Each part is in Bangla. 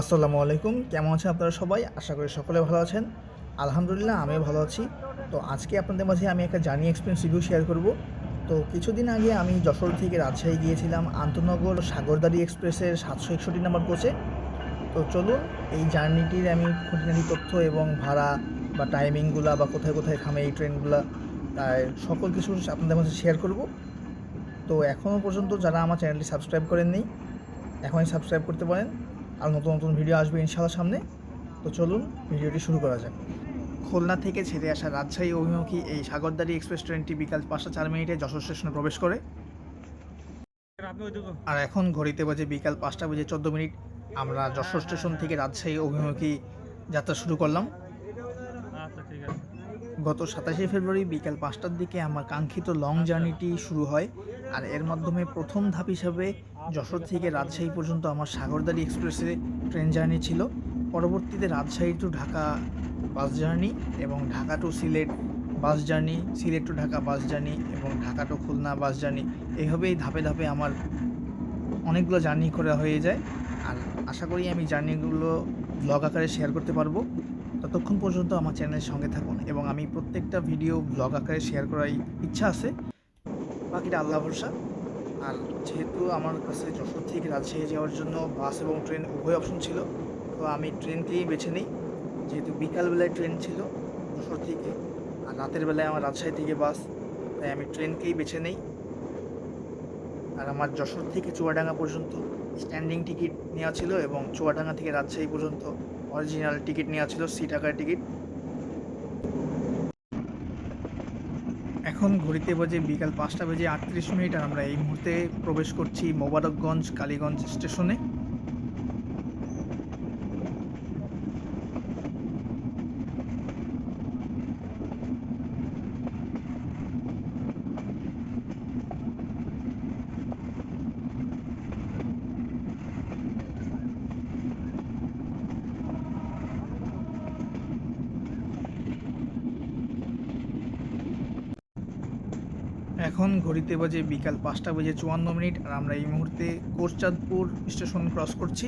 আসসালামু আলাইকুম। কেমন আছেন আপনারা সবাই? আশা করি সকলে ভালো আছেন। আলহামদুলিল্লাহ, আমিও ভালো আছি। তো আজকে আপনাদের মাঝে আমি একটা জার্নি এক্সপিরিয়েন্স রিভিউ শেয়ার করব। তো কিছুদিন আগে আমি যশোর থেকে রাজশাহী গিয়েছিলাম আন্তনগর সাগরদারি এক্সপ্রেসের সাতশো একষট্টি নম্বর কোচে। তো চলুন, এই জার্নিটির আমি খুঁটিনাটি তথ্য এবং ভাড়া বা টাইমিংগুলা বা কোথায় কোথায় থামে এই ট্রেনগুলা তাই সকল কিছু আপনাদের মাঝে শেয়ার করব। তো এখনও পর্যন্ত যারা আমার চ্যানেলটি সাবস্ক্রাইব করেননি, এখনই সাবস্ক্রাইব করতে পারেন। আর নতুন নতুন ভিডিও আসবে ইনশাল্লাহ সামনে। তো চলুন ভিডিওটি শুরু করা যাক। খুলনা থেকে ছেড়ে আসা রাজশাহী অভিমুখী এই সাগরদারি এক্সপ্রেস ট্রেনটি বিকাল পাঁচটা চার মিনিটে যশোর স্টেশনে প্রবেশ করে। আর এখন ঘড়িতে বাজে বিকাল পাঁচটা বেজে চোদ্দ মিনিট। আমরা যশোর স্টেশন থেকে রাজশাহী অভিমুখী যাত্রা শুরু করলাম। গত সাতাশে ফেব্রুয়ারি বিকাল পাঁচটার দিকে আমার কাঙ্ক্ষিত লং জার্নিটি শুরু হয়। আর এর মাধ্যমে প্রথম ধাপ হিসাবে যশোর থেকে রাজশাহী পর্যন্ত আমার সাগরদারি এক্সপ্রেসে ট্রেন জার্নি ছিল। পরবর্তীতে Rajshahi to Dhaka bus journey এবং Dhaka to Sylhet bus journey, Sylhet to Dhaka bus journey এবং Dhaka to Khulna bus journey এইভাবেই ধাপে ধাপে আমার অনেকগুলো জার্নি করা হয়ে যায়। আর আশা করি আমি জার্নিগুলো ব্লগ আকারে শেয়ার করতে পারব। ততক্ষণ পর্যন্ত আমার চ্যানেলের সঙ্গে থাকুন এবং আমি প্রত্যেকটা ভিডিও ব্লগ আকারে শেয়ার করার ইচ্ছা আছে। বাকিটা আল্লাহ ভরসা। আর যেহেতু আমার কাছে যশোর থেকে রাজশাহী যাওয়ার জন্য বাস এবং ট্রেন উভয় অপশন ছিল, তো আমি ট্রেনকেই বেছে নিই। যেহেতু বিকালবেলায় ট্রেন ছিল যশোর থেকে, আর রাতের বেলায় আমার রাজশাহী থেকে বাস, তাই আমি ট্রেনকেই বেছে নিই। আর আমার যশোর থেকে চুয়াডাঙ্গা পর্যন্ত স্ট্যান্ডিং টিকিট নেওয়া ছিল এবং চুয়াডাঙ্গা থেকে রাজশাহী পর্যন্ত অরিজিনাল টিকিট নেওয়া ছিল সি টাকার টিকিট এখন ঘড়িতে বাজে বিকাল পাঁচটা বেজে আটত্রিশ মিনিট আর আমরা এই মুহূর্তে প্রবেশ করছি মোবারকগঞ্জ, কালীগঞ্জ স্টেশনে। এখন ঘড়িতে বাজে বিকাল পাঁচটা বেজে চুয়ান্ন মিনিট আর আমরা এই মুহূর্তে কোরচাঁদপুর স্টেশন ক্রস করছি।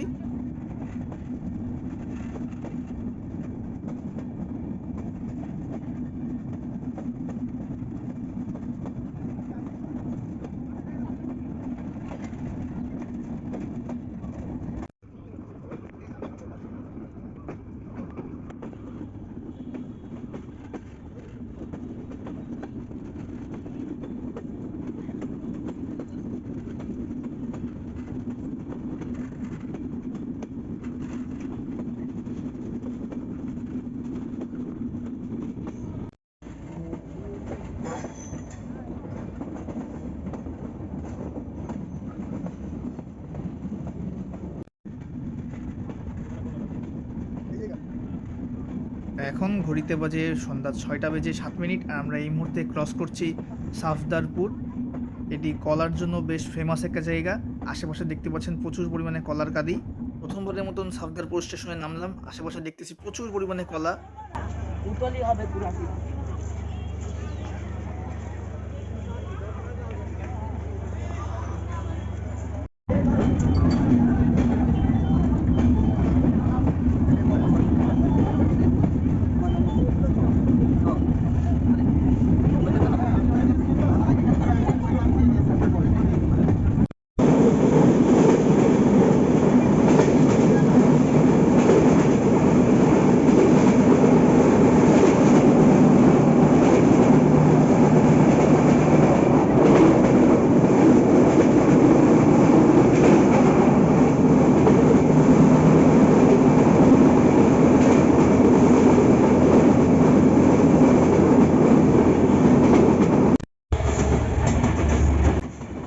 এখন ঘড়িতে বাজে সন্ধ্যা ছয়টা বেজে সাত মিনিট, আর আমরা এই মুহূর্তে ক্রস করছি সাফদারপুর। এটি কলার জন্য বেশ ফেমাস একটা জায়গা। আশেপাশে দেখতে পাচ্ছেন প্রচুর পরিমাণে কলার কাদি প্রথমবারের মতন সাফদারপুর স্টেশনে নামলাম। আশেপাশে দেখতেছি প্রচুর পরিমাণে কলা পুরাটি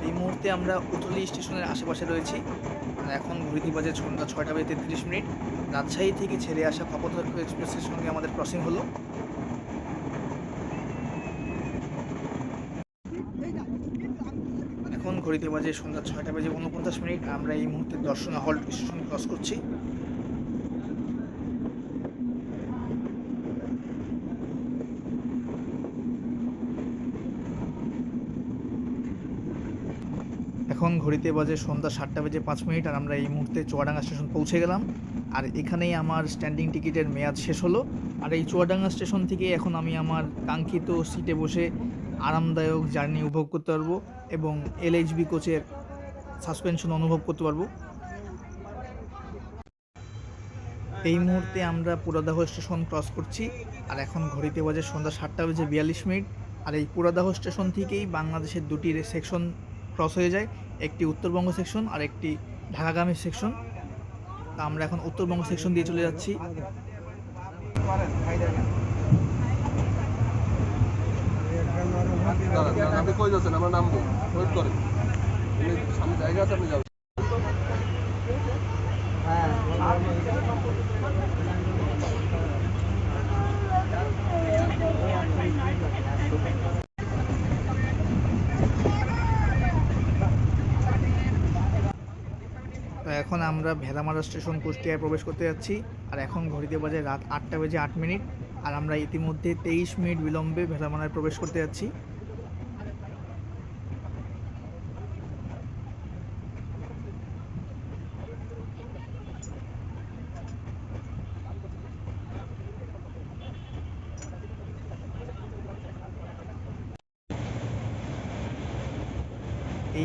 এই মুহূর্তে আমরা উতলি স্টেশনের আশেপাশে রয়েছি। আর এখন ঘড়িতে বাজে সন্ধ্যা ছয়টা বাজে তেত্রিশ মিনিট। রাজশাহী থেকে ছেড়ে আসা কপোতাক্ষ এক্সপ্রেসের সঙ্গে আমাদের ক্রসিং হলো। এখন ঘড়িতে বাজে সন্ধ্যা ছয়টা বাজে উনপঞ্চাশ মিনিট। আমরা এই মুহূর্তে দর্শনা হল্ট স্টেশন ক্রস করছি। এখন ঘড়িতে বাজে সন্ধ্যা সাতটা বেজে পাঁচ মিনিট আর আমরা এই মুহূর্তে চুয়াডাঙ্গা স্টেশন পৌঁছে গেলাম। আর এখানেই আমার স্ট্যান্ডিং টিকিটের মেয়াদ শেষ হলো। আর এই চুয়াডাঙ্গা স্টেশন থেকে এখন আমি আমার কাঙ্ক্ষিত সিটে বসে আরামদায়ক জার্নি উপভোগ করতে পারব এবং এলএইচবি কোচের সাসপেনশন অনুভব করতে পারব। এই মুহূর্তে আমরা পুরাদাহ স্টেশন ক্রস করছি। আর এখন ঘড়িতে বাজে সন্ধ্যা সাতটা বেজে বিয়াল্লিশ মিনিট। আর এই পুরাদাহ স্টেশন থেকেই বাংলাদেশের দুটি সেকশন ক্রস হয়ে যায়। একটি উত্তরবঙ্গ সেকশন আর একটি ঢাকাগামী সেকশন তা আমরা এখন উত্তরবঙ্গ সেকশন দিয়ে চলে যাচ্ছি। জায়গা আছে আপনি যাবেন তো এখন আমরা ভেদামারা স্টেশন কুষ্টিয়ায় প্রবেশ করতে যাচ্ছি। আর এখন ঘড়িতে বাজে রাত আটটা বেজে আট মিনিট। আর আমরা ইতিমধ্যে তেইশ মিনিট বিলম্বে ভেদামারায় প্রবেশ করতে যাচ্ছি।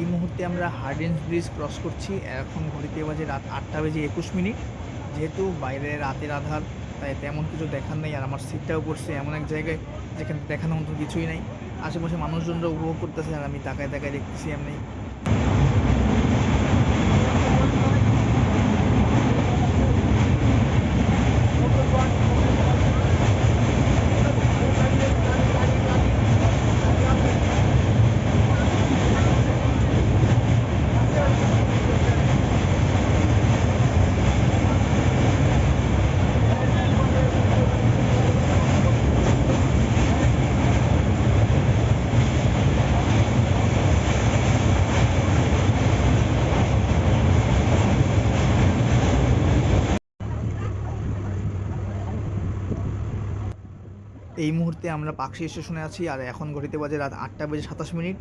এই মুহূর্তে আমরা হার্ডেন্স ব্রিজ ক্রস করছি। এখন ঘড়িতে বাজে রাত আটটা বেজে একুশ মিনিট। যেহেতু বাইরে রাতের আধার, তাই তেমন কিছু দেখার নেই। আর আমার সিটটাও পড়ছে এমন এক জায়গায় যেখানে দেখানোর মতো কিছুই নাই। আশেপাশে মানুষজনরা উপভোগ করতেছে আর আমি তাকায় তাকায় দেখতেছি এমনি। এই মুহূর্তে আমরা পাকশি স্টেশনে আছি আর এখন ঘড়িতে বাজে রাত আটটা বেজে সাতাশ মিনিট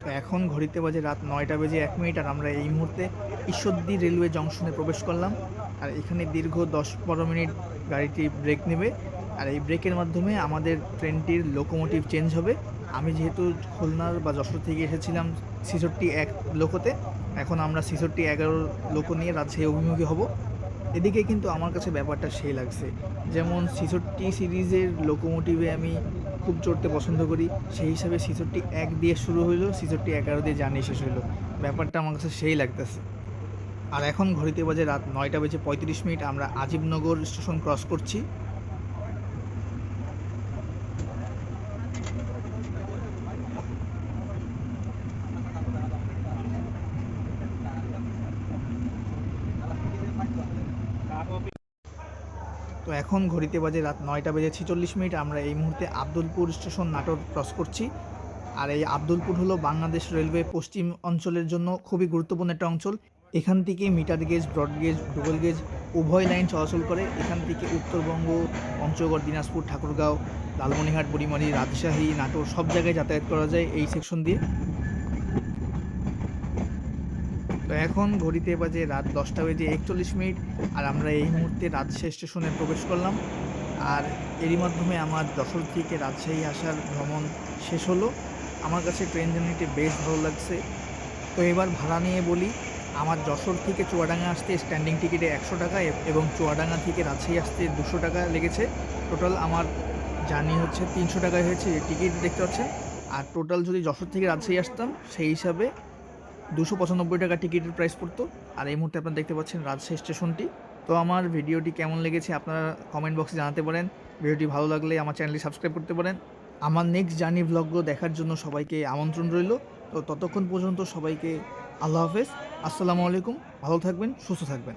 তো এখন ঘড়িতে বাজে রাত নয়টা বেজে এক মিনিট আর আমরা এই মুহূর্তে ঈশ্বরদী রেলওয়ে জংশনে প্রবেশ করলাম। আর এখানে দীর্ঘ দশ পনেরো মিনিট গাড়িটি ব্রেক নেবে। আর এই ব্রেকের মাধ্যমে আমাদের ট্রেনটির লোকোমোটিভ চেঞ্জ হবে। আমি যেহেতু খুলনার বা যশোর থেকে এসেছিলাম ছিষট্টি এক লোকোতে, এখন আমরা ছিষট্টি এগারো লোকো নিয়ে রাজশাহী অভিমুখী হব। এদিকে কিন্তু আমার কাছে ব্যাপারটা সেই লাগছে। যেমন ছিষট্টি সিরিজের লোকোমোটিভে আমি খুব চড়তে পছন্দ করি। সেই হিসাবে সিজনটি এক দিয়ে শুরু হইল সিজনটি এগারো দিয়ে জানিয়ে শেষ হইল। ব্যাপারটা আমার কাছে সেই লাগতেছে। আর এখন ঘড়িতে বাজে রাত নয়টা বেজে পঁয়ত্রিশ মিনিট, আমরা আজিবনগর স্টেশন ক্রস করছি। এখন ঘড়িতে বাজে রাত নয়টা বেজে ছেচল্লিশ মিনিট। আমরা এই মুহূর্তে আব্দুলপুর স্টেশন নাটোর ক্রস করছি। আর এই আব্দুলপুর হলো বাংলাদেশ রেলওয়ে পশ্চিম অঞ্চলের জন্য খুবই গুরুত্বপূর্ণ একটা অঞ্চল। এখান থেকে metre gauge, broad gauge, double gauge, উভয় লাইন চলাচল করে। এখান থেকে উত্তরবঙ্গ, পঞ্চগড়, দিনাজপুর, ঠাকুরগাঁও, লালমনিরহাট, বুড়িমারি, রাজশাহী, নাটোর সব জায়গায় যাতায়াত করা যায় এই সেকশন দিয়ে। তো এখন ঘড়িতে বাজে রাত দশটা বেজে একচল্লিশ মিনিট, আর আমরা এই মুহূর্তে রাজশাহী স্টেশনে প্রবেশ করলাম। আর এরই মাধ্যমে আমার যশোর থেকে রাজশাহী আসার ভ্রমণ শেষ হলো। আমার কাছে ট্রেন জার্নিটি বেশ ভালো লাগছে। তো এবার ভাড়া নিয়ে বলি, আমার যশোর থেকে চুয়াডাঙ্গা আসতে স্ট্যান্ডিং টিকিটে একশো টাকা এবং চুয়াডাঙ্গা থেকে রাজশাহী আসতে দুশো টাকা লেগেছে। টোটাল আমার জার্নি হচ্ছে তিনশো টাকায় হয়েছে টিকিট দেখতে পাচ্ছেন। আর টোটাল যদি যশোর থেকে রাজশাহী আসতাম, সেই হিসাবে দুশো পঁচানব্বই টাকা টিকিটের প্রাইস পড়তো। আর এই মুহূর্তে আপনারা দেখতে পাচ্ছেন রাজশাহী স্টেশনটি। তো আমার ভিডিওটি কেমন লেগেছে আপনারা কমেন্ট বক্সে জানাতে পারেন। ভিডিওটি ভালো লাগলে আমার চ্যানেলটি সাবস্ক্রাইব করতে পারেন। আমার নেক্সট জার্নি ভ্লগগুলো দেখার জন্য সবাইকে আমন্ত্রণ রইল। তো ততক্ষণ পর্যন্ত সবাইকে আল্লাহ হাফেজ। আসসালামু আলাইকুম। ভালো থাকবেন, সুস্থ থাকবেন।